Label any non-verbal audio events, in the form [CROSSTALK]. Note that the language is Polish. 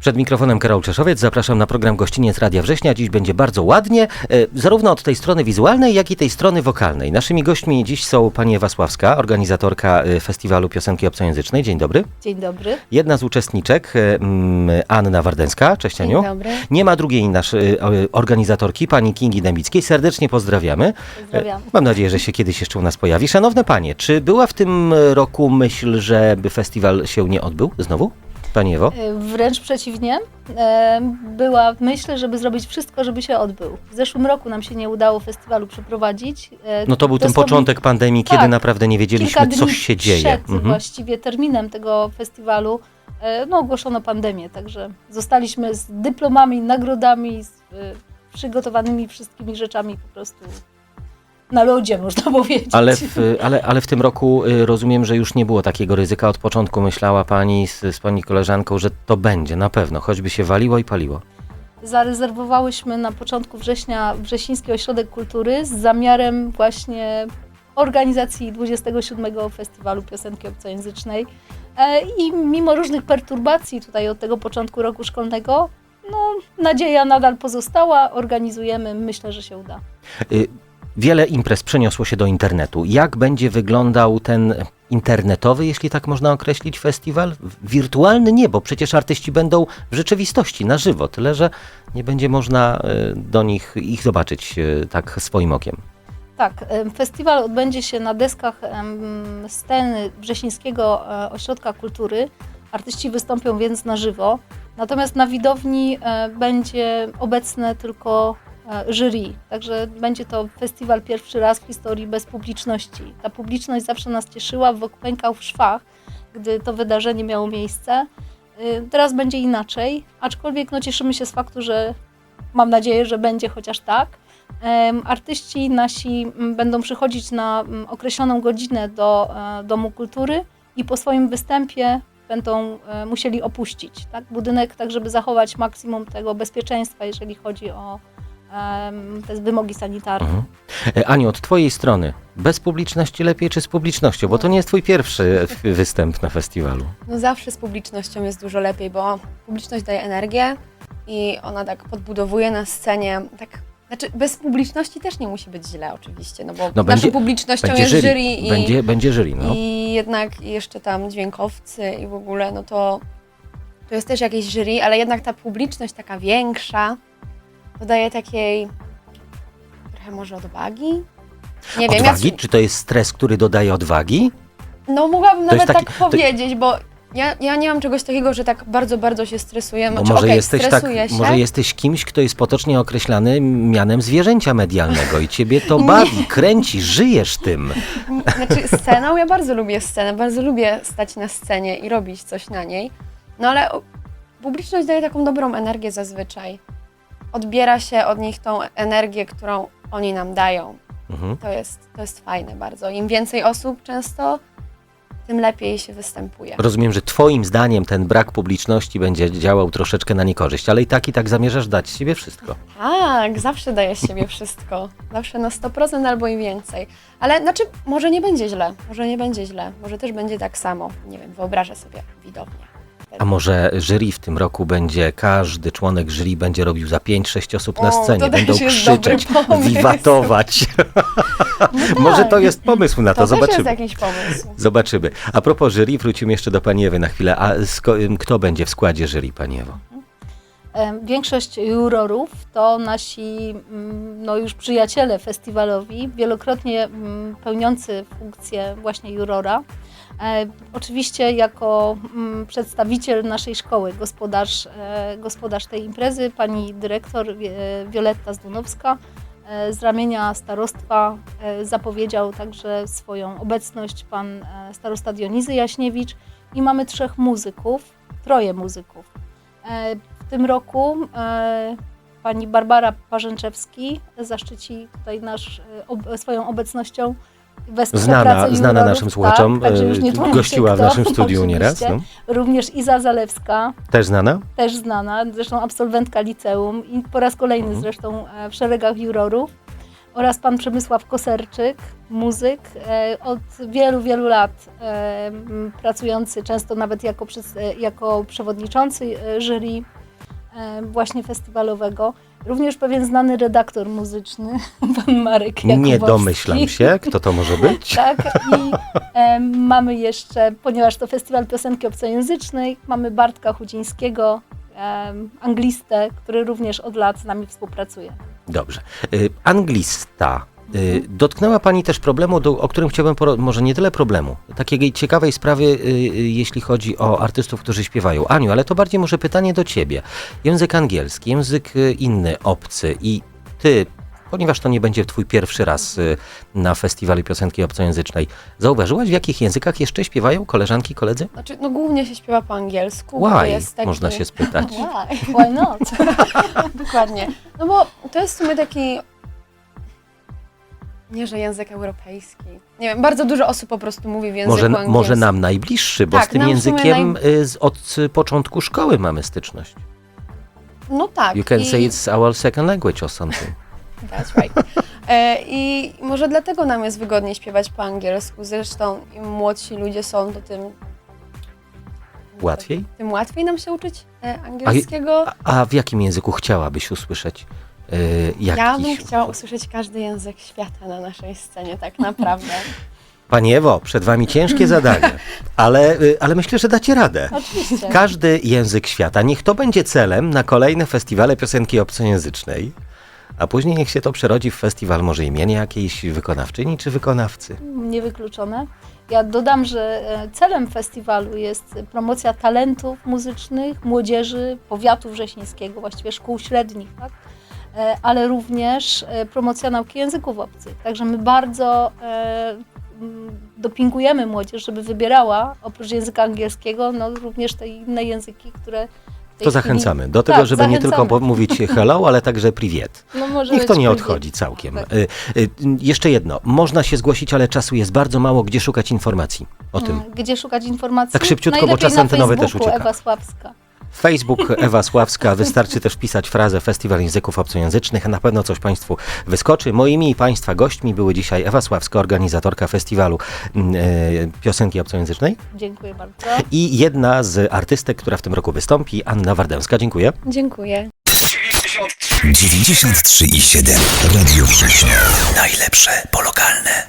Przed mikrofonem Karol Czeszowiec, zapraszam na program Gościniec Radia Września. Dziś będzie bardzo ładnie, e, zarówno od tej strony wizualnej, jak i tej strony wokalnej. Naszymi gośćmi dziś są pani Ewa Sławska, organizatorka e, Festiwalu Piosenki Obcojęzycznej. Dzień dobry. Dzień dobry. Jedna z uczestniczek, e, mm, Anna Wardęska. Cześć Aniu. Dzień dobry. Nie ma drugiej naszej organizatorki, pani Kingi Dębickiej. Serdecznie pozdrawiamy. Pozdrawiam. Mam nadzieję, że się kiedyś jeszcze u nas pojawi. Szanowne panie, czy była w tym roku myśl, żeby festiwal się nie odbył znowu? Pani Ewo? E, Wręcz przeciwnie. E, Była myśl, żeby zrobić wszystko, żeby się odbył. W zeszłym roku nam się nie udało festiwalu przeprowadzić. E, No to był ten początek pandemii, kiedy Tak. naprawdę nie wiedzieliśmy, co się dzieje. Przed Mhm. właściwie terminem tego festiwalu no, ogłoszono pandemię, także zostaliśmy z dyplomami, nagrodami, z przygotowanymi wszystkimi rzeczami po prostu na lodzie, można [LAUGHS] powiedzieć. Ale w, ale, ale w tym roku y, rozumiem, że już nie było takiego ryzyka. Od początku myślała pani z, z pani koleżanką, że to będzie na pewno, choćby się waliło i paliło. Zarezerwowałyśmy na początku września Wrzesiński Ośrodek Kultury z zamiarem właśnie organizacji 27. Festiwalu Piosenki Obcojęzycznej. E, I mimo różnych perturbacji tutaj od tego początku roku szkolnego, no nadzieja nadal pozostała, organizujemy, myślę, że się uda. Y, Wiele imprez przeniosło się do internetu. Jak będzie wyglądał ten internetowy, jeśli tak można określić, festiwal? Wirtualny nie, bo przecież artyści będą w rzeczywistości, na żywo, tyle że nie będzie można y, do nich ich zobaczyć y, tak swoim okiem. Tak, em, festiwal odbędzie się na deskach sceny Wrzesińskiego e, Ośrodka Kultury. Artyści wystąpią więc na żywo. Natomiast na widowni e, będzie obecne tylko e, jury. Także będzie to festiwal pierwszy raz w historii bez publiczności. Ta publiczność zawsze nas cieszyła, pękał w szwach, gdy to wydarzenie miało miejsce. Y, Teraz będzie inaczej, aczkolwiek no, cieszymy się z faktu, że mam nadzieję, że będzie chociaż tak. Artyści nasi m, będą przychodzić na m, określoną godzinę do e, Domu Kultury i po swoim występie będą e, musieli opuścić tak, budynek, tak żeby zachować maksimum tego bezpieczeństwa, jeżeli chodzi o em, te wymogi sanitarne. Mhm. E, Aniu, od twojej strony, bez publiczności lepiej czy z publicznością? Bo to nie jest twój pierwszy występ na festiwalu. No zawsze z publicznością jest dużo lepiej, bo publiczność daje energię i ona tak podbudowuje na scenie. Tak, znaczy bez publiczności też nie musi być źle oczywiście, no bo No naszą będzie- publicznością Będzie jest jury, jury i, będzie, będzie jury, no. i jednak jeszcze tam dźwiękowcy i w ogóle, no to to jest też jakieś jury, ale jednak ta publiczność taka większa dodaje takiej trochę może odwagi. Nie wiem, ja Odwagi? Czy to jest stres, który dodaje odwagi? No mogłabym jest nawet taki- tak to- powiedzieć, bo ja, ja nie mam czegoś takiego, że tak bardzo, bardzo się stresuję. Bo Znaczy, może, okej, jesteś tak, stresuję się. może jesteś kimś, kto jest potocznie określany mianem zwierzęcia medialnego i ciebie to bawi, kręci, żyjesz tym. Znaczy sceną, ja bardzo lubię scenę, bardzo lubię stać na scenie i robić coś na niej. No ale o- publiczność daje taką dobrą energię zazwyczaj. Odbiera się od nich tą energię, którą oni nam dają. Mhm. To jest, to jest fajne bardzo. Im więcej osób często, tym lepiej się występuje. Rozumiem, że twoim zdaniem ten brak publiczności będzie działał troszeczkę na niekorzyść, ale i tak i tak zamierzasz dać z siebie wszystko. Tak, zawsze daję z siebie wszystko. Zawsze na 100% albo i więcej. Ale znaczy, może nie będzie źle. Może nie będzie źle. Może też będzie tak samo. Nie wiem, wyobrażę sobie widownię. A może jury w tym roku będzie, każdy członek jury będzie robił za 5-6 osób na O, scenie, to też będą jest dobry krzyczeć, pomysł. wiwatować. [LAUGHS] może to jest pomysł na to, To też jest zobaczymy. jakiś pomysł. Zobaczymy. A propos jury, wrócimy jeszcze do Pani Ewy na chwilę. A sko- kto będzie w składzie jury, Pani Ewo? Większość jurorów to nasi mm, no już przyjaciele festiwalowi, wielokrotnie mm, pełniący funkcję właśnie jurora. E, Oczywiście jako mm, przedstawiciel naszej szkoły, gospodarz, e, gospodarz tej imprezy, pani dyrektor e, Wioletta Zdunowska z ramienia starostwa zapowiedział także swoją obecność pan starosta Dionizy Jaśniewicz i mamy trzech muzyków, troje muzyków. W tym roku e, pani Barbara Parzęczewski zaszczyci tutaj nasz, e, ob, swoją obecnością. Znana, znana naszym słuchaczom, tak, już nie e, gościła w kto, naszym studiu nieraz. No. Również Iza Zalewska, Też znana? też znana, zresztą absolwentka liceum i po raz kolejny Mhm. zresztą w szeregach jurorów. oraz pan Przemysław Koserczyk, muzyk, od wielu, wielu lat pracujący często nawet jako, jako przewodniczący jury właśnie festiwalowego. Również pewien znany redaktor muzyczny, [LAUGHS] pan Marek Jakubowski. Nie domyślam się, kto to może być. [LAUGHS] Tak, i e, mamy jeszcze, ponieważ to festiwal piosenki obcojęzycznej, mamy Bartka Chudzińskiego, e, anglistę, który również od lat z nami współpracuje. Dobrze. Y, Anglista. Y. Dotknęła Pani też problemu, do, o którym chciałbym, może nie tyle problemu, takiej ciekawej sprawy, y, y, jeśli chodzi o artystów, którzy śpiewają. Aniu, ale to bardziej może pytanie do Ciebie. Język angielski, język inny, obcy i Ty, ponieważ to nie będzie Twój pierwszy raz na festiwalu piosenki obcojęzycznej, zauważyłaś, w jakich językach jeszcze śpiewają koleżanki, koledzy? Znaczy, no głównie się śpiewa po angielsku. Why? taki... Można się spytać. [LAUGHS] Why? Why not? [LAUGHS] Dokładnie. No bo to jest w sumie taki. Nie, że język europejski. Nie wiem, bardzo dużo osób po prostu mówi w języku Może, angielskim. może nam najbliższy, bo Tak, z tym nam w sumie językiem y, z, od y, początku szkoły mamy styczność. No tak. You can i... say it's our second language or something. [LAUGHS] That's right. E, I może dlatego nam jest wygodniej śpiewać po angielsku. Zresztą im młodsi ludzie są, to tym. Łatwiej? Tym łatwiej nam się uczyć e, angielskiego. A, a w jakim języku chciałabyś usłyszeć jakiś? Ja bym chciała usłyszeć każdy język świata na naszej scenie, tak naprawdę. [LAUGHS] Pani Ewo, przed wami ciężkie [LAUGHS] zadanie, ale, y, ale myślę, że dacie radę. Oczywiście. Każdy język świata, niech to będzie celem na kolejne festiwale piosenki obcojęzycznej, a później niech się to przerodzi w festiwal może imienia jakiejś wykonawczyni czy wykonawcy. Niewykluczone. Ja dodam, że e, celem festiwalu jest promocja talentów muzycznych, młodzieży, powiatu wrześnińskiego, właściwie szkół średnich, tak? E, ale również e, promocja nauki języków obcych. Także my bardzo e, m, dopingujemy młodzież, żeby wybierała oprócz języka angielskiego no, również te inne języki, które To zachęcamy do tego, Tak, żeby nie tylko zachęcamy. mówić [LAUGHS] hello, ale także priwiet. No, Niech to nie odchodzi całkiem. Tak. Y, y, Jeszcze jedno. Można się zgłosić, ale czasu jest bardzo mało. Gdzie szukać informacji o tym? Mm, Gdzie szukać informacji? Tak szybciutko, bo Najlepiej czas na antenowy też ucieka. Ewa Sławska. Facebook Ewa Sławska. Wystarczy też wpisać frazę Festiwal Języków Obcojęzycznych. Na pewno coś Państwu wyskoczy. Moimi i Państwa gośćmi były dzisiaj Ewa Sławska, organizatorka festiwalu mm, e, piosenki obcojęzycznej Dziękuję bardzo. i jedna z artystek, która w tym roku wystąpi, Anna Wardęska. Dziękuję. Dziękuję. 93,7 Radio Września. Najlepsze polokalne.